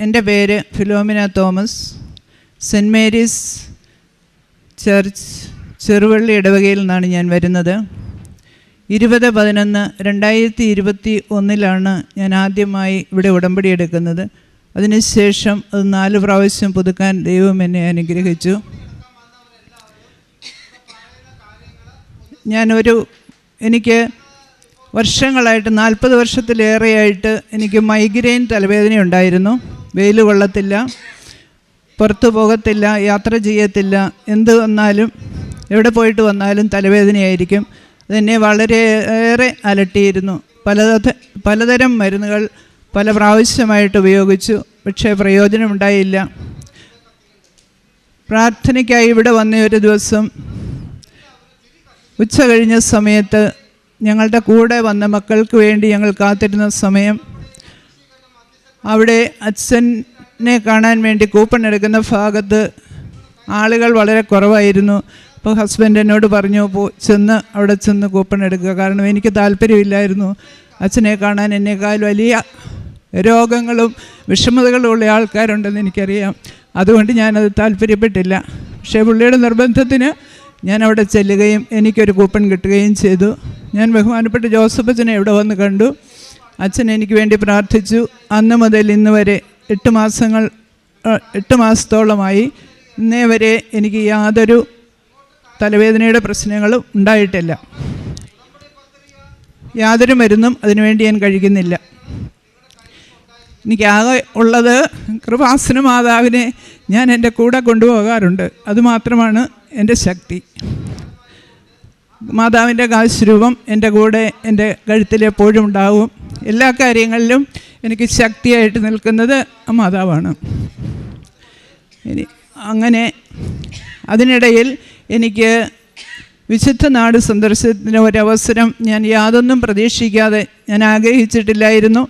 എന്റെ പേര് Philomena Thomas. Saint Mary's Church Cheruvally ഇടവകയിൽ നിന്നാണ് ഞാൻ വരുന്നത്. ഇരുപത് പതിനൊന്ന് രണ്ടായിരത്തി ഇരുപത്തി ഒന്നിലാണ് ഞാൻ ആദ്യമായി ഇവിടെ ഉടമ്പടി എടുക്കുന്നത്. അതിനുശേഷം അത് നാല് പ്രാവശ്യം പുതുക്കാൻ ദൈവം എന്നെ അനുഗ്രഹിച്ചു. ഞാനൊരു എനിക്ക് വർഷങ്ങളായിട്ട് നാൽപ്പത് വർഷത്തിലേറെയായിട്ട് എനിക്ക് മൈഗ്രെയിൻ തലവേദന ഉണ്ടായിരുന്നു വെയിൽ കൊള്ളത്തില്ല പുറത്തു പോകത്തില്ല യാത്ര ചെയ്യത്തില്ല എന്ത് വന്നാലും എവിടെ പോയിട്ട് വന്നാലും തലവേദനയായിരിക്കും. അതെന്നെ വളരെയേറെ അലട്ടിയിരുന്നു. പലത പലതരം മരുന്നുകൾ പല പ്രാവശ്യമായിട്ട് ഉപയോഗിച്ചു പക്ഷേ പ്രയോജനമുണ്ടായില്ല. പ്രാർത്ഥനയ്ക്കായി ഇവിടെ വന്ന ഒരു ദിവസം ഉച്ച കഴിഞ്ഞ സമയത്ത് ഞങ്ങളുടെ കൂടെ വന്ന മക്കൾക്ക് വേണ്ടി ഞങ്ങൾ കാത്തിരുന്ന സമയം അവിടെ അച്ഛനെ കാണാൻ വേണ്ടി കൂപ്പൺ എടുക്കുന്ന ഭാഗത്ത് ആളുകൾ വളരെ കുറവായിരുന്നു. അപ്പോൾ ഹസ്ബൻഡ് എന്നോട് പറഞ്ഞു പോ ചെന്ന് അവിടെ ചെന്ന് കൂപ്പൺ എടുക്കുക. കാരണം എനിക്ക് താല്പര്യമില്ലായിരുന്നു അച്ഛനെ കാണാൻ. എന്നേക്കാൾ വലിയ രോഗങ്ങളും വിഷമതകളും ഉള്ള ആൾക്കാരുണ്ടെന്ന് എനിക്കറിയാം. അതുകൊണ്ട് ഞാനത് താല്പര്യപ്പെട്ടില്ല. പക്ഷേ പുള്ളിയുടെ നിർബന്ധത്തിന് ഞാൻ അവിടെ ചെല്ലുകയും എനിക്കൊരു കൂപ്പൺ കിട്ടുകയും ചെയ്തു. ഞാൻ ബഹുമാനപ്പെട്ട ജോസഫ് അച്ഛനെ ഇവിടെ വന്ന് കണ്ടു. അച്ഛൻ എനിക്ക് വേണ്ടി പ്രാർത്ഥിച്ചു. അന്ന് മുതൽ ഇന്ന് വരെ എട്ട് മാസങ്ങൾ എട്ട് മാസത്തോളമായി ഇന്നേ വരെ എനിക്ക് യാതൊരു തലവേദനയുടെ പ്രശ്നങ്ങളും ഉണ്ടായിട്ടില്ല. യാതൊരു മരുന്നും അതിനുവേണ്ടി ഞാൻ കഴിക്കുന്നില്ല. എനിക്കാകെ ഉള്ളത് കൃപാസന മാതാവിനെ ഞാൻ എന്റെ കൂടെ കൊണ്ടുപോകാറുണ്ട്. അതുമാത്രമാണ് എന്റെ ശക്തി. മാതാവിന്റെ കാശ്രൂപം എന്റെ കൂടെ എന്റെ കഴുത്തിൽ എപ്പോഴും ഉണ്ടാവും. എല്ലാ കാര്യങ്ങളിലും എനിക്ക് ശക്തിയായിട്ട് നിൽക്കുന്നത് ആ മാതാവാണ്. ഇനി അങ്ങനെ അതിനിടയിൽ എനിക്ക് വിശുദ്ധ നാട് സന്ദർശനത്തിന് ഒരവസരം ഞാൻ യാതൊന്നും പ്രതീക്ഷിക്കാതെ ഞാൻ ആഗ്രഹിച്ചിട്ടില്ലായിരുന്നു.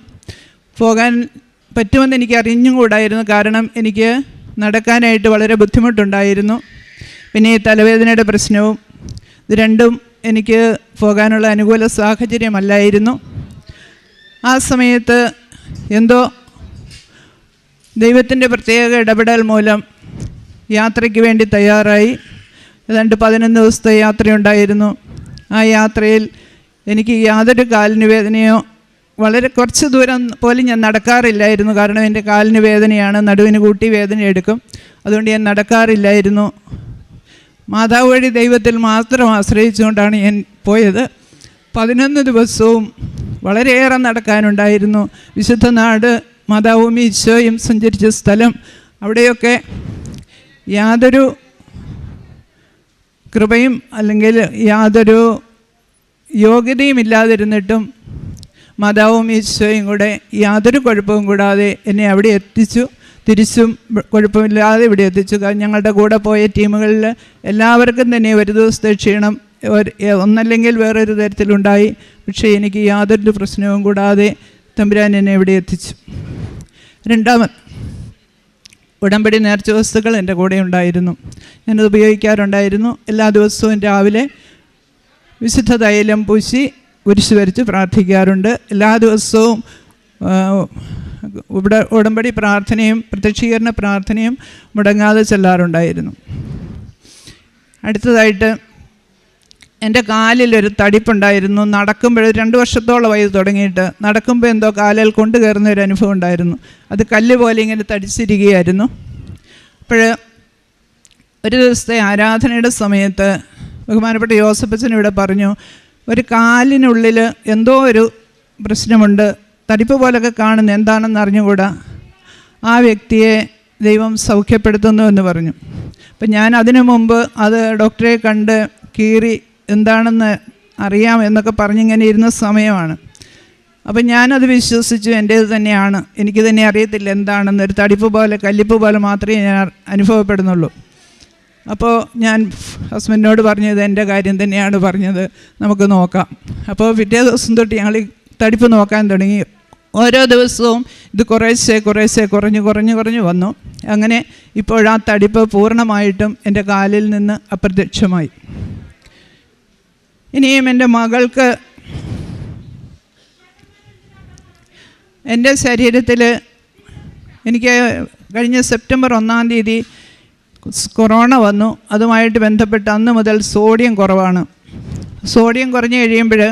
പോകാൻ പറ്റുമെന്ന് എനിക്ക് അറിഞ്ഞും കൂടായിരുന്നു കാരണം എനിക്ക് നടക്കാനായിട്ട് വളരെ ബുദ്ധിമുട്ടുണ്ടായിരുന്നു. പിന്നെ ഈ തലവേദനയുടെ പ്രശ്നവും ഇത് രണ്ടും എനിക്ക് പോകാനുള്ള അനുകൂല സാഹചര്യമല്ലായിരുന്നു. ആ സമയത്ത് എന്തോ ദൈവത്തിന്റെ പ്രത്യേക ഇടപെടൽ മൂലം യാത്രയ്ക്ക് വേണ്ടി തയ്യാറായി. ഏതാണ്ട് പതിനൊന്ന് ദിവസത്തെ യാത്രയുണ്ടായിരുന്നു. ആ യാത്രയിൽ എനിക്ക് യാതൊരു കാലിന് വേദനയോ വളരെ കുറച്ച് ദൂരം പോലും ഞാൻ നടക്കാറില്ലായിരുന്നു. കാരണം എന്റെ കാലിന് വേദനയാണ് നടുവിന് കൂട്ടി വേദന എടുക്കും അതുകൊണ്ട് ഞാൻ നടക്കാറില്ലായിരുന്നു. മാതാവ് വഴി ദൈവത്തിൽ മാത്രം ആശ്രയിച്ചുകൊണ്ടാണ് ഞാൻ പോയത്. പതിനൊന്ന് ദിവസവും വളരെയേറെ നടക്കാനുണ്ടായിരുന്നു. വിശുദ്ധ നാട് മാതാവും ഈശോയും സഞ്ചരിച്ച സ്ഥലം അവിടെയൊക്കെ യാതൊരു കൃപയും അല്ലെങ്കിൽ യാതൊരു യോഗ്യതയും ഇല്ലാതിരുന്നിട്ടും മാതാവും ഈശോയും കൂടെ യാതൊരു കുഴപ്പവും കൂടാതെ എന്നെ അവിടെ എത്തിച്ചു. തിരിച്ചും കുഴപ്പമില്ലാതെ ഇവിടെ എത്തിച്ചു. ഞങ്ങളുടെ കൂടെ പോയ ടീമുകളിൽ എല്ലാവർക്കും തന്നെ ഒരു ദിവസത്തെ ക്ഷീണം ഒന്നല്ലെങ്കിൽ വേറൊരു തരത്തിലുണ്ടായി. പക്ഷേ എനിക്ക് യാതൊരു പ്രശ്നവും കൂടാതെ തമ്പുരാൻ എന്നെ ഇവിടെ എത്തിച്ചു. രണ്ടാമത് ഉടമ്പടി നേർച്ച വസ്തുക്കൾ എന്റെ കൂടെ ഉണ്ടായിരുന്നു. ഞാനത് ഉപയോഗിക്കാറുണ്ടായിരുന്നു. എല്ലാ ദിവസവും രാവിലെ വിശുദ്ധ തൈലം പൂശി കുരിശ് വരച്ച് പ്രാർത്ഥിക്കാറുണ്ട്. എല്ലാ ദിവസവും ഇവിടെ ഉടമ്പടി പ്രാർത്ഥനയും പ്രത്യക്ഷീകരണ പ്രാർത്ഥനയും മുടങ്ങാതെ ചെല്ലാറുണ്ടായിരുന്നു. അടുത്തതായിട്ട് എന്റെ കാലിലൊരു തടിപ്പുണ്ടായിരുന്നു. നടക്കുമ്പോൾ രണ്ട് വർഷത്തോളമായി തുടങ്ങിയിട്ട്. നടക്കുമ്പോൾ എന്തോ കാലിൽ കൊണ്ടു കയറുന്ന ഒരു അനുഭവം ഉണ്ടായിരുന്നു. അത് കല്ല് പോലെ ഇങ്ങനെ തടിച്ചിരിക്കുകയായിരുന്നു. അപ്പോൾ ഒരു ദിവസത്തെ ആരാധനയുടെ സമയത്ത് ബഹുമാനപ്പെട്ട യോസഫച്ചൻ ഇവിടെ പറഞ്ഞു ഒരു കാലിനുള്ളിൽ എന്തോ ഒരു പ്രശ്നമുണ്ട്. തടിപ്പ് പോലൊക്കെ കാണുന്ന എന്താണെന്ന് അറിഞ്ഞുകൂടാ? ആ വ്യക്തിയെ ദൈവം സൗഖ്യപ്പെടുത്തുന്നു എന്ന് പറഞ്ഞു. അപ്പം ഞാൻ അതിനു മുമ്പ് അത് ഡോക്ടറെ കണ്ട് കീറി എന്താണെന്ന് അറിയാം എന്നൊക്കെ പറഞ്ഞിങ്ങനെ ഇരുന്ന സമയമാണ്. അപ്പം ഞാനത് വിശ്വസിച്ചു എന്റേത് തന്നെയാണ്. എനിക്ക് തന്നെ അറിയത്തില്ല എന്താണെന്ന്. ഒരു തടിപ്പ് പോലെ കല്ലിപ്പ് പോലെ മാത്രമേ ഞാൻ അനുഭവപ്പെടുന്നുള്ളൂ. അപ്പോൾ ഞാൻ ഹസ്ബൻഡിനോട് പറഞ്ഞത് എന്റെ കാര്യം തന്നെയാണ് പറഞ്ഞത്. നമുക്ക് നോക്കാം. അപ്പോൾ പിറ്റേ ദിവസം തൊട്ട് ഞങ്ങൾ ഈ തടിപ്പ് നോക്കാൻ തുടങ്ങി. ഓരോ ദിവസവും ഇത് കുറേശ്ശെ കുറേശ്ശെ കുറഞ്ഞ് കുറഞ്ഞ് കുറഞ്ഞ് വന്നു. അങ്ങനെ ഇപ്പോൾ ആ തടിപ്പ് പൂർണമായിട്ടും എന്റെ കാലിൽ നിന്ന് അപ്രത്യക്ഷമായി. ഇനിയും എന്റെ മകൾക്ക് എന്റെ ശരീരത്തിൽ എനിക്ക് കഴിഞ്ഞ സെപ്റ്റംബർ ഒന്നാം തീയതി കൊറോണ വന്നു. അതുമായിട്ട് ബന്ധപ്പെട്ട് അന്ന് മുതൽ സോഡിയം കുറവാണ്. സോഡിയം കുറഞ്ഞു കഴിയുമ്പോൾ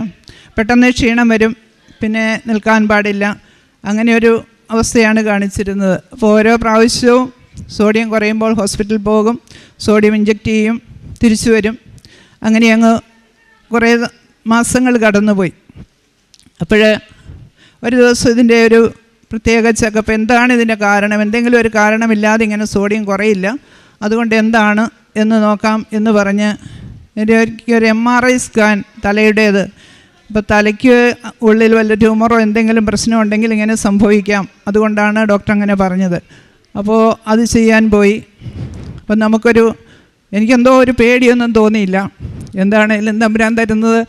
പെട്ടെന്ന് ക്ഷീണം വരും. പിന്നെ നിൽക്കാൻ പാടില്ല. അങ്ങനെ ഒരു അവസ്ഥയാണ് കാണിച്ചിരുന്നത്. അപ്പോൾ ഓരോ പ്രാവശ്യവും സോഡിയം കുറയുമ്പോൾ ഹോസ്പിറ്റലിൽ പോകും. സോഡിയം ഇഞ്ചെക്റ്റ് ചെയ്യും. തിരിച്ചു വരും. അങ്ങനെ അങ്ങ് കുറേ മാസങ്ങൾ കടന്നുപോയി. അപ്പോൾ ഒരു ദിവസം ഇതിന്റെ ഒരു പ്രത്യേക ചെക്കപ്പ്. എന്താണ് ഇതിന്റെ കാരണം? എന്തെങ്കിലും ഒരു കാരണമില്ലാതെ ഇങ്ങനെ സോഡിയം കുറയില്ല. അതുകൊണ്ട് എന്താണ് എന്ന് നോക്കാം എന്ന് പറഞ്ഞ് എന്റെ ഒരു എം ആർ ഐ സ്കാൻ തലയുടേത് അപ്പോൾ തലയ്ക്ക് ഉള്ളിൽ വല്ല ട്യൂമറോ എന്തെങ്കിലും പ്രശ്നമുണ്ടെങ്കിൽ ഇങ്ങനെ സംഭവിക്കാം. അതുകൊണ്ടാണ് ഡോക്ടർ അങ്ങനെ പറഞ്ഞത്. അപ്പോൾ അത് ചെയ്യാൻ പോയി. അപ്പം നമുക്കൊരു എനിക്കെന്തോ ഒരു പേടിയൊന്നും തോന്നിയില്ല. എന്താണേലും തമ്പുരാൻ തരുന്നത്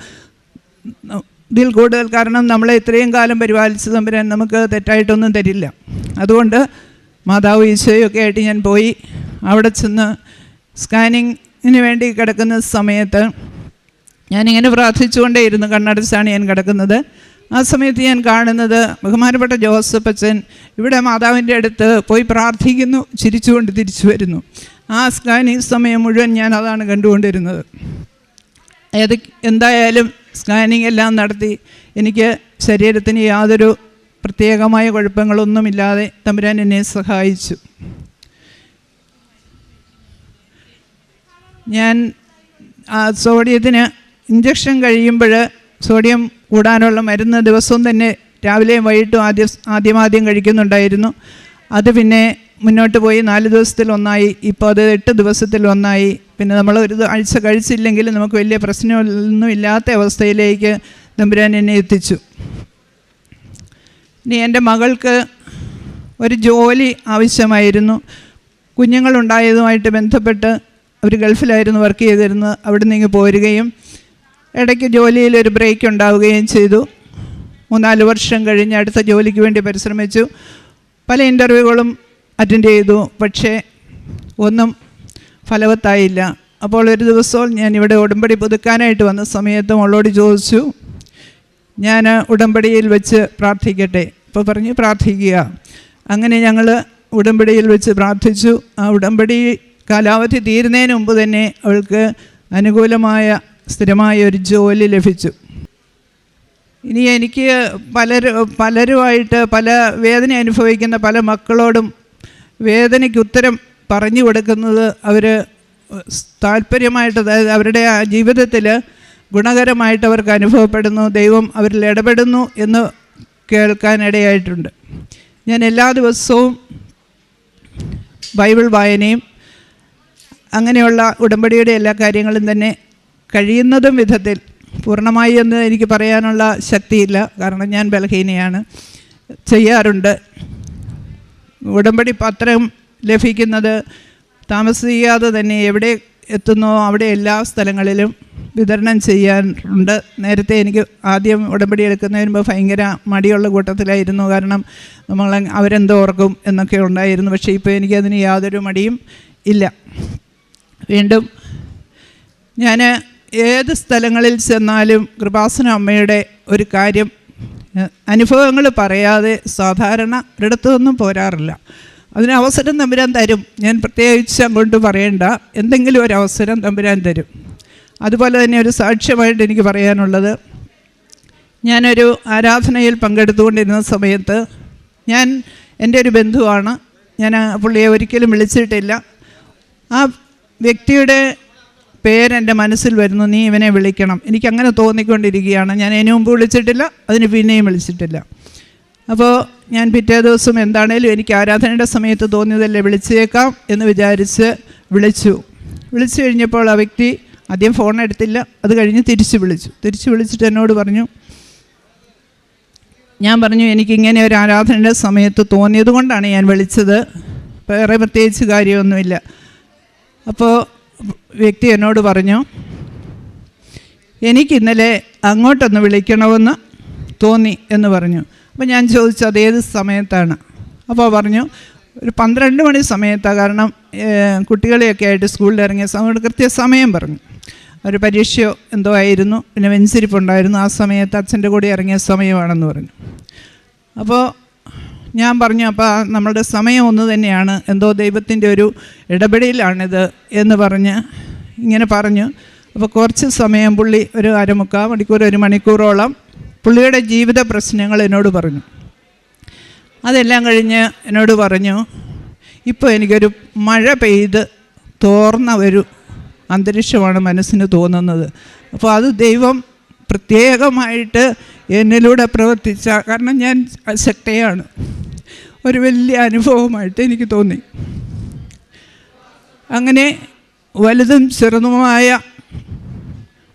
ഇതിൽ കൂടുതൽ കാരണം നമ്മളെ ഇത്രയും കാലം പരിപാലിച്ച തമ്പുരാൻ നമുക്ക് തെറ്റായിട്ടൊന്നും തരില്ല. അതുകൊണ്ട് മാതാവ് ഈശോയൊക്കെ ആയിട്ട് ഞാൻ പോയി. അവിടെ ചെന്ന് സ്കാനിങ്ങിന് വേണ്ടി കിടക്കുന്ന സമയത്ത് ഞാനിങ്ങനെ പ്രാർത്ഥിച്ചുകൊണ്ടേയിരുന്നു കണ്ണടച്ചാണ് ഞാൻ കിടക്കുന്നത്. ആ സമയത്ത് ഞാൻ കാണുന്നത് ബഹുമാനപ്പെട്ട ജോസഫ് അച്ഛൻ ഇവിടെ മാതാവിന്റെ അടുത്ത് പോയി പ്രാർത്ഥിക്കുന്നു ചിരിച്ചുകൊണ്ട് തിരിച്ചു വരുന്നു. ആ സ്കാനിങ് സമയം മുഴുവൻ ഞാൻ അതാണ് കണ്ടുകൊണ്ടിരുന്നത്. ഏത് എന്തായാലും സ്കാനിങ് എല്ലാം നടത്തി. എനിക്ക് ശരീരത്തിന് യാതൊരു പ്രത്യേകമായ കുഴപ്പങ്ങളൊന്നുമില്ലാതെ തമ്പുരാൻ എന്നെ സഹായിച്ചു. ഞാൻ സോഡിയത്തിന് ഇഞ്ചക്ഷൻ കഴിയുമ്പോൾ സോഡിയം കൂടാനുള്ള മരുന്ന് ദിവസവും തന്നെ രാവിലെയും വൈകിട്ടും ആദ്യം ആദ്യമാദ്യം കഴിക്കുന്നുണ്ടായിരുന്നു. അത് പിന്നെ മുന്നോട്ട് പോയി നാല് ദിവസത്തിൽ ഒന്നായി ഇപ്പോൾ അത് എട്ട് ദിവസത്തിൽ ഒന്നായി. പിന്നെ നമ്മൾ ഒരു ആഴ്ച കഴിച്ചില്ലെങ്കിൽ നമുക്ക് വലിയ പ്രശ്നമൊന്നും ഇല്ലാത്ത അവസ്ഥയിലേക്ക് തമ്പുരാൻ എന്നെ എത്തിച്ചു. ഇനി എന്റെ മകൾക്ക് ഒരു ജോലി ആവശ്യമായിരുന്നു. കുഞ്ഞുങ്ങളുണ്ടായതുമായിട്ട് ബന്ധപ്പെട്ട് അവർ ഗൾഫിലായിരുന്നു വർക്ക് ചെയ്തിരുന്നത്. അവിടെ നിന്ന് പോരുകയും ഇടയ്ക്ക് ജോലിയിൽ ഒരു ബ്രേക്ക് ഉണ്ടാവുകയും ചെയ്തു. മൂന്നാൽ വർഷം കഴിഞ്ഞ് അടുത്ത ജോലിക്ക് വേണ്ടി പരിശ്രമിച്ചു. പല ഇന്റർവ്യൂകളും അറ്റൻഡ് ചെയ്തു. പക്ഷേ ഒന്നും ഫലവത്തായില്ല. അപ്പോൾ ഒരു ദിവസവും ഞാൻ ഇവിടെ ഉടമ്പടി പുതുക്കാനായിട്ട് വന്ന സമയത്ത് അവളോട് ചോദിച്ചു ഞാൻ ഉടമ്പടിയിൽ വെച്ച് പ്രാർത്ഥിക്കട്ടെ? അപ്പോൾ പറഞ്ഞു പ്രാർത്ഥിക്കുക. അങ്ങനെ ഞങ്ങൾ ഉടമ്പടിയിൽ വെച്ച് പ്രാർത്ഥിച്ചു. ആ ഉടമ്പടി കാലാവധി തീരുന്നതിന് മുമ്പ് തന്നെ അവൾക്ക് അനുകൂലമായ സ്ഥിരമായ ഒരു ജോലി ലഭിച്ചു. ഇനി എനിക്ക് പലരും പലരുമായിട്ട് പല വേദന അനുഭവിക്കുന്ന പല മക്കളോടും വേദനയ്ക്ക് ഉത്തരം പറഞ്ഞു കൊടുക്കുന്നത് അവർ താല്പര്യമായിട്ട് അതായത് അവരുടെ ജീവിതത്തിൽ ഗുണകരമായിട്ട് അവർക്ക് അനുഭവപ്പെടുന്നു ദൈവം അവരിൽ ഇടപെടുന്നു എന്ന് കേൾക്കാനിടയായിട്ടുണ്ട്. ഞാൻ എല്ലാ ദിവസവും ബൈബിൾ വായനയും അങ്ങനെയുള്ള ഉടമ്പടിയുടെ എല്ലാ കാര്യങ്ങളും തന്നെ കഴിയുന്നതും വിധത്തിൽ പൂർണമായി എന്ന് എനിക്ക് പറയാനുള്ള ശക്തിയില്ല. കാരണം ഞാൻ ബലഹീനയാണ്. ചെയ്യാറുണ്ട്. ഉടമ്പടി പത്രം ലഭിക്കുന്നത് താമസിക്കാതെ തന്നെ എവിടെ എത്തുന്നോ അവിടെ എല്ലാ സ്ഥലങ്ങളിലും വിതരണം ചെയ്യാറുണ്ട് നേരത്തെ എനിക്ക് ആദ്യം ഉടമ്പടി എടുക്കുന്നതിന് മുമ്പ് ഭയങ്കര മടിയുള്ള കൂട്ടത്തിലായിരുന്നു. കാരണം നമ്മൾ അവരെന്തോ ഓർക്കും എന്നൊക്കെ ഉണ്ടായിരുന്നു. പക്ഷേ ഇപ്പോൾ എനിക്കതിന് യാതൊരു മടിയും ഇല്ല. വീണ്ടും ഞാൻ ഏത് സ്ഥലങ്ങളിൽ ചെന്നാലും കൃപാസന അമ്മയുടെ ഒരു കാര്യം അനുഭവങ്ങൾ പറയാതെ സാധാരണ ഒരിടത്തുനിന്നും പോരാറില്ല. അതിന് അവസരം തമ്പുരാൻ തരും. ഞാൻ പ്രത്യേകിച്ച് അങ്ങോട്ട് പറയേണ്ട. എന്തെങ്കിലും ഒരു അവസരം തമ്പുരാൻ തരും. അതുപോലെ തന്നെ ഒരു സാക്ഷ്യമായിട്ട് എനിക്ക് പറയാനുള്ളത് ഞാനൊരു ആരാധനയിൽ പങ്കെടുത്തുകൊണ്ടിരുന്ന സമയത്ത് ഞാൻ എന്റെ ഒരു ബന്ധുവാണ്. ഞാൻ പുള്ളിയെ ഒരിക്കലും വിളിച്ചിട്ടില്ല. ആ വ്യക്തിയുടെ പേരെന്റെ മനസ്സിൽ വരുന്നു നീ ഇവനെ വിളിക്കണം. എനിക്ക് എനിക്കങ്ങനെ തോന്നിക്കൊണ്ടിരിക്കുകയാണ്. ഞാൻ അതിനു മുമ്പ് വിളിച്ചിട്ടില്ല അതിന് പിന്നെയും വിളിച്ചിട്ടില്ല. അപ്പോൾ ഞാൻ പിറ്റേ ദിവസം എന്താണേലും എനിക്ക് ആരാധനയുടെ സമയത്ത് തോന്നിയതല്ലേ വിളിച്ചേക്കാം എന്ന് വിചാരിച്ച് വിളിച്ചു. വിളിച്ചു കഴിഞ്ഞപ്പോൾ ആ വ്യക്തി ആദ്യം ഫോൺ എടുത്തില്ല അത് കഴിഞ്ഞ് തിരിച്ച് വിളിച്ചു. തിരിച്ച് വിളിച്ചിട്ട് എന്നോട് പറഞ്ഞു ഞാൻ പറഞ്ഞു എനിക്കിങ്ങനെ ഒരു ആരാധനയുടെ സമയത്ത് തോന്നിയത് കൊണ്ടാണ് ഞാൻ വിളിച്ചത്. വേറെ പ്രത്യേകിച്ച് കാര്യമൊന്നുമില്ല. അപ്പോൾ വ്യക്തി എന്നോട് പറഞ്ഞു എനിക്കിന്നലെ അങ്ങോട്ടൊന്ന് വിളിക്കണമെന്ന് തോന്നി എന്ന് പറഞ്ഞു. അപ്പോൾ ഞാൻ ചോദിച്ചു അത് ഏത് സമയത്താണ്? അപ്പോൾ പറഞ്ഞു ഒരു പന്ത്രണ്ട് മണി സമയത്താണ് കാരണം കുട്ടികളെയൊക്കെ ആയിട്ട് സ്കൂളിൽ ഇറങ്ങിയ സമയം പറഞ്ഞു. ഒരു പരീക്ഷയോ എന്തോ ആയിരുന്നു പിന്നെ വെഞ്ചിരിപ്പുണ്ടായിരുന്നു ആ സമയത്ത് അച്ഛന്റെ കൂടെ ഇറങ്ങിയ സമയമാണെന്ന് പറഞ്ഞു. അപ്പോൾ ഞാൻ പറഞ്ഞു അപ്പോൾ നമ്മളുടെ സമയം ഒന്ന് തന്നെയാണ്. എന്തോ ദൈവത്തിന്റെ ഒരു ഇടപെടലാണിത് എന്ന് പറഞ്ഞ് ഇങ്ങനെ പറഞ്ഞു. അപ്പോൾ കുറച്ച് സമയം പുള്ളി ഒരു അരമുക്കാൽ മണിക്കൂർ ഒരു മണിക്കൂറോളം പുള്ളിയുടെ ജീവിത പ്രശ്നങ്ങൾ എന്നോട് പറഞ്ഞു. അതെല്ലാം കഴിഞ്ഞ് എന്നോട് പറഞ്ഞു ഇപ്പോൾ എനിക്കൊരു മഴ പെയ്ത് തോർന്ന ഒരു അന്തരീക്ഷമാണ് മനസ്സിന് തോന്നുന്നത്. അപ്പോൾ അത് ദൈവം പ്രത്യേകമായിട്ട് എന്നിലൂടെ പ്രവർത്തിച്ച കാരണം ഞാൻ അശക്തയാണ് ഒരു വലിയ അനുഭവമായിട്ട് എനിക്ക് തോന്നി. അങ്ങനെ വലുതും ചെറുതുമായ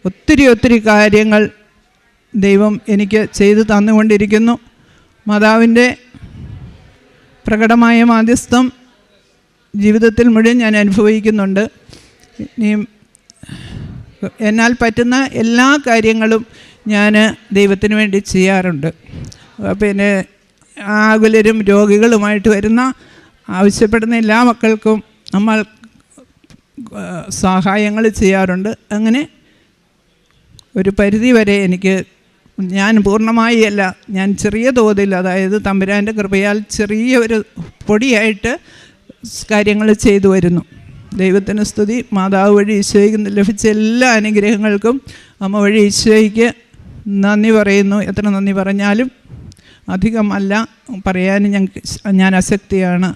ഒത്തിരി ഒത്തിരി കാര്യങ്ങൾ ദൈവം എനിക്ക് ചെയ്തു തന്നുകൊണ്ടിരിക്കുന്നു. മാതാവിന്റെ പ്രകടമായ മാധ്യസ്ഥം ജീവിതത്തിൽ മുഴുവൻ ഞാൻ അനുഭവിക്കുന്നുണ്ട്. ഇനിയും എന്നാൽ പറ്റുന്ന എല്ലാ കാര്യങ്ങളും ഞാൻ ദൈവത്തിന് വേണ്ടി ചെയ്യാറുണ്ട്. പിന്നെ ആകുലരും രോഗികളുമായിട്ട് വരുന്ന ആവശ്യപ്പെടുന്ന എല്ലാ മക്കൾക്കും നമ്മൾ സഹായങ്ങൾ ചെയ്യാറുണ്ട്. അങ്ങനെ ഒരു പരിധി വരെ എനിക്ക് ഞാൻ പൂർണമായി അല്ല ഞാൻ ചെറിയ തോതിൽ അതായത് തമ്പുരാന്റെ കൃപയാൽ ചെറിയ ഒരു പൊടിയായിട്ട് കാര്യങ്ങൾ ചെയ്തു വരുന്നു. ദൈവത്തിന് സ്തുതി. മാതാവ് വഴി ഈശോയ്ക്ക് ലഭിച്ച എല്ലാ അനുഗ്രഹങ്ങൾക്കും അമ്മ വഴി ഈശോയ്ക്ക് നന്ദി പറയുന്നു. എത്ര നന്ദി പറഞ്ഞാലും അധികമല്ല. പറയാൻ ഞങ്ങൾക്ക് ഞാൻ അശക്തിയാണ്